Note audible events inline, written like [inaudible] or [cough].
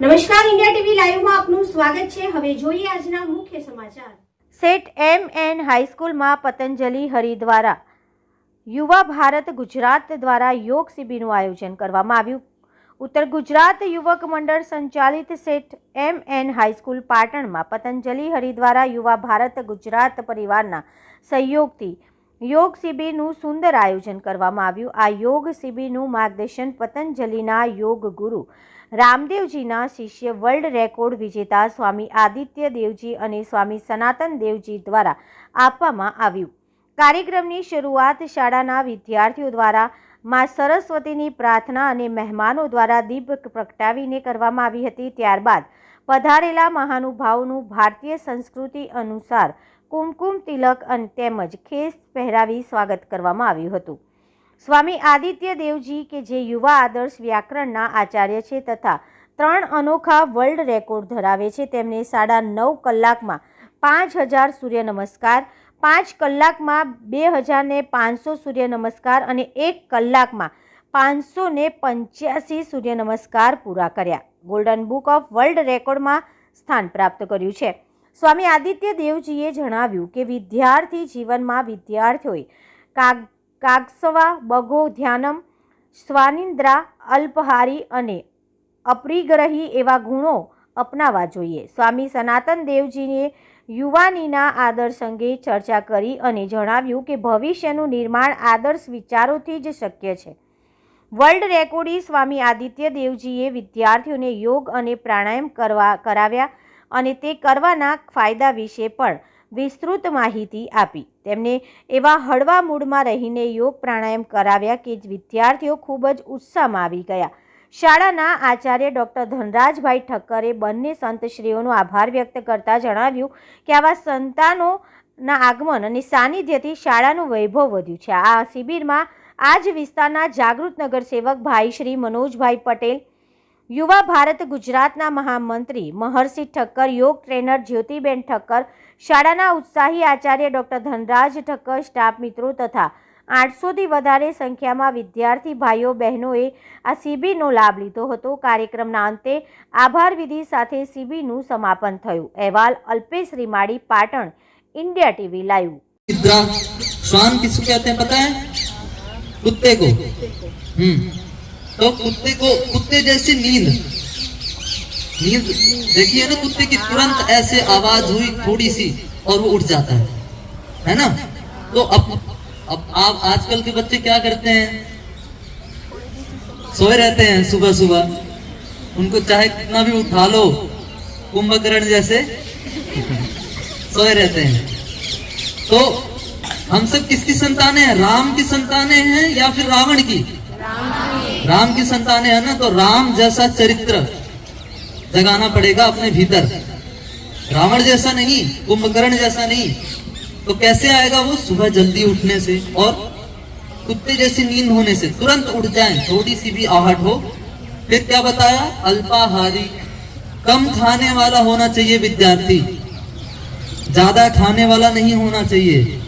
નમસ્કાર, India TV લાઈવમાં આપનું સ્વાગત છે. હવે જોઈએ આજના મુખ્ય સમાચાર. સેટ એમ એન હાઈસ્કૂલમાં પતંજલિ હરિ દ્વારા યુવા ભારત ગુજરાત દ્વારા યોગ શિબિરનું આયોજન કરવામાં આવ્યું. ઉત્તર ગુજરાત યુવક મંડળ સંચાલિત સેટ એમ એન હાઈસ્કૂલ પાટણમાં પતંજલિ હરિ દ્વારા યુવા ભારત ગુજરાત પરિવારના સહયોગથી યોગ શિબિરનું સુંદર આયોજન કરવામાં આવ્યું. આ યોગ શિબિરનું માર્ગદર્શન પતંજલિના યોગ ગુરુ રામદેવજીના શિષ્ય વર્લ્ડ રેકોર્ડ વિજેતા સ્વામી આદિત્ય દેવજી અને સ્વામી સનાતન દેવજી દ્વારા આપવામાં આવ્યું. કાર્યક્રમની શરૂઆત શાળાના વિદ્યાર્થીઓ દ્વારા માં સરસ્વતીની પ્રાર્થના અને મહેમાનો દ્વારા દીપ પ્રગટાવીને કરવામાં આવી હતી. ત્યારબાદ પધારેલા મહાનુભાવોનું ભારતીય સંસ્કૃતિ અનુસાર કુમકુમ તિલક અને તેમજ ખેસ પહેરાવી સ્વાગત કરવામાં આવ્યું હતું. સ્વામી આદિત્ય દેવજી કે જે યુવા આદર્શ વ્યાકરણના આચાર્ય છે તથા ત્રણ અનોખા વર્લ્ડ રેકોર્ડ ધરાવે છે, તેમને સાડા નવ કલાકમાં પાંચ હજાર સૂર્ય નમસ્કાર પાંચ કલાકમાં બે હજાર ને પાંચસો સૂર્ય નમસ્કાર અને એક કલાકમાં પાંચસો ને પંચ્યાસી સૂર્ય નમસ્કાર પૂરા કર્યા. ગોલ્ડન બુક ઓફ વર્લ્ડ રેકોર્ડમાં સ્થાન પ્રાપ્ત કર્યું છે. સ્વામી આદિત્ય દેવજીએ જણાવ્યું કે વિદ્યાર્થી જીવનમાં વિદ્યાર્થીઓએ કાગ, કાગસવા બગો ધ્યાનમ, સ્વાનિંદ્રા, અલ્પહારી અને અપ્રિગ્રહી એવા ગુણો અપનાવવા જોઈએ. સ્વામી સનાતન દેવજીએ યુવાનીના આદર્શ અંગે ચર્ચા કરી અને જણાવ્યું કે ભવિષ્યનું નિર્માણ આદર્શ વિચારોથી જ શક્ય છે. વર્લ્ડ રેકોર્ડી સ્વામી આદિત્ય દેવજીએ વિદ્યાર્થીઓને યોગ અને પ્રાણાયામ કરવા, કરાવ્યા અને તે કરવાના ફાયદા વિશે પણ વિસ્તૃત માહિતી આપી. તેમને એવા હળવા મૂડમાં રહીને યોગ પ્રાણાયામ કરાવ્યા કે વિદ્યાર્થીઓ ખૂબ જ ઉત્સાહમાં આવી ગયા. શાળાના આચાર્ય ડૉક્ટર ધનરાજભાઈ ઠક્કરે બંને સંતશ્રીઓનો આભાર વ્યક્ત કરતા જણાવ્યું કે આવા સંતાનોના આગમન અને સાનિધ્યથી શાળાનું વૈભવ વધ્યું છે. આ શિબિરમાં આ જ વિસ્તારના જાગૃત નગરસેવક ભાઈ શ્રી મનોજભાઈ પટેલ, યુવા ભારત ગુજરાતના મહામંત્રી મહર્ષિ ઠક્કર, યોગ ટ્રેનર જ્યોતિબેન ઠક્કર, શાળાના ઉત્સાહી આચાર્ય ડૉક્ટર ધનરાજ ઠક્કર, સ્ટાફ મિત્રો તથા આઠસોથી વધારે સંખ્યામાં વિદ્યાર્થી ભાઈઓ બહેનોએ આ શિબિરનો લાભ લીધો હતો કાર્યક્રમના અંતે આભાર વિધિ સાથે શિબિરનું સમાપન થયું અહેવાલ Alpesh Rimadi Patan India TV live निद्रा श्वान किसको कहते हैं पता है कुत्ते को हम्म तो कुत्ते को कुत्ते जैसी नींद नींद देखिए ना कुत्ते की तुरंत ऐसे आवाज हुई थोड़ी सी और वो उठ जाता है है ना तो अब अब आप आजकल के बच्चे क्या करते हैं? सोए रहते हैं सुबह सुबह। उनको चाहे कितना भी उठा लो, कुंभकर्ण जैसे [laughs] सोए रहते हैं। तो हम सब किसकी संतानें हैं? राम की संतानें हैं या फिर रावण की? राम की संतानें हैं ना तो राम जैसा चरित्र जगाना पड़ेगा अपने भीतर। रावण जैसा नहीं, कुंभकर्ण जैसा नहीं। तो कैसे आएगा वो? सुबह जल्दी उठने से और कुत्ते जैसी नींद होने से। तुरंत उठ जाए थोड़ी सी भी आहट हो। फिर क्या बताया? अल्पाहारी। कम खाने वाला होना चाहिए, विद्यार्थी। ज़्यादा खाने वाला नहीं होना चाहिए।